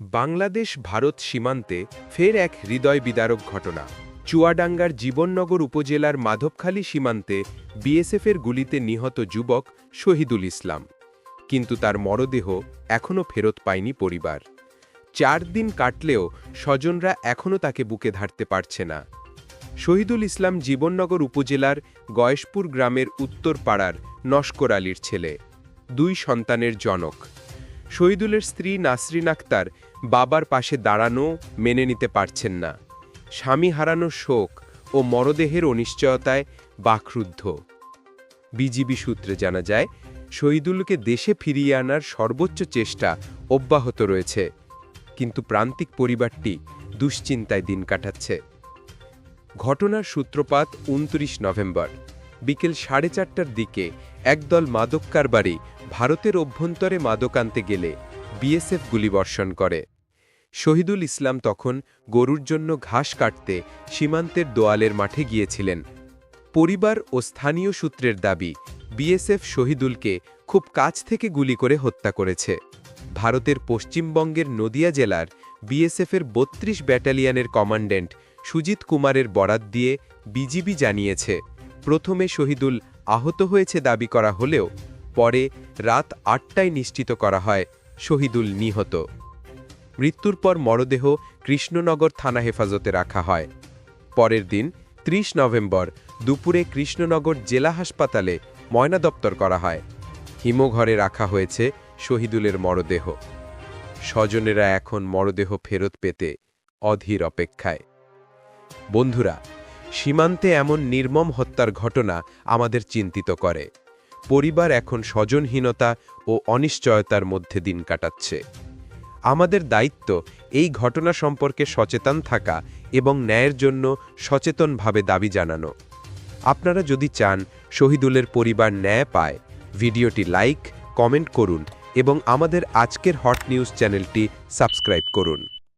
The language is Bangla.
বাংলাদেশ ভারত সীমান্তে ফের এক হৃদয় বিদারক ঘটনা। চুয়াডাঙ্গার জীবননগর উপজেলার মাধবখালী সীমান্তে বিএসএফের গুলিতে নিহত যুবক শহীদুল ইসলাম। কিন্তু তার মরদেহ এখনও ফেরত পায়নি পরিবার। চার দিন কাটলেও স্বজনরা এখনও তাকে বুকে ধারতে পারছে না। শহীদুল ইসলাম জীবননগর উপজেলার গয়েশপুর গ্রামের উত্তর পাড়ার নস্কর আলীর ছেলে। দুই সন্তানের জনক। শহীদুলের স্ত্রী নাসরিন আক্তার বাবার পাশে দাঁড়ানো মেনে নিতে পারছেন না। স্বামী হারানো শোক ও মরদেহের অনিশ্চয়তায় বাকরুদ্ধ। বিজিবি সূত্রে জানা যায়, শহীদুলকে দেশে ফিরিয়ে আনার সর্বোচ্চ চেষ্টা অব্যাহত রয়েছে। কিন্তু প্রান্তিক পরিবারটি দুশ্চিন্তায় দিন কাটাচ্ছে। ঘটনার সূত্রপাত উনত্রিশ নভেম্বর। বিকেল সাড়ে চারটার দিকে একদল মাদক কারবারি ভারতের অভ্যন্তরে মাদক আনতে গেলে বিএসএফ গুলিবর্ষণ করে। শহীদুল ইসলাম তখন গরুর জন্য ঘাস কাটতে সীমান্তের দোয়ালের মাঠে গিয়েছিলেন। পরিবার ও স্থানীয় সূত্রের দাবি, বিএসএফ শহীদুলকে খুব কাছ থেকে গুলি করে হত্যা করেছে। ভারতের পশ্চিমবঙ্গের নদিয়া জেলার বিএসএফের বত্রিশ ব্যাটালিয়নের কমান্ড্যান্ট সুজিত কুমারের বরাত দিয়ে বিজিবি জানিয়েছে, প্রথমে শহীদুল আহত হয়েছে দাবি করা হলেও পরে রাত আটটায় নিশ্চিত করা হয়, শহীদুল নিহত। মৃত্যুর পর মরদেহ কৃষ্ণনগর থানা হেফাজতে রাখা হয়। পরের দিন ৩০ নভেম্বর, দুপুরে কৃষ্ণনগর জেলা হাসপাতালে ময়নাদপ্তর করা হয়। হিমঘরে রাখা হয়েছে শহীদুলের মরদেহ। স্বজনেরা এখন মরদেহ ফেরত পেতে অধীর অপেক্ষায়। বন্ধুরা, সীমান্তে এমন নির্মম হত্যার ঘটনা আমাদের চিন্তিত করে। পরিবার এখন স্বজনহীনতা ও অনিশ্চয়তার মধ্যে দিন কাটাচ্ছে। আমাদের দায়িত্ব এই ঘটনা সম্পর্কে সচেতন থাকা এবং ন্যায়ের জন্য সচেতনভাবে দাবি জানানো। আপনারা যদি চান শহীদুলের পরিবার ন্যায় পায়, ভিডিওটি লাইক, কমেন্ট করুন এবং আমাদের আজকের হট নিউজ চ্যানেলটি সাবস্ক্রাইব করুন।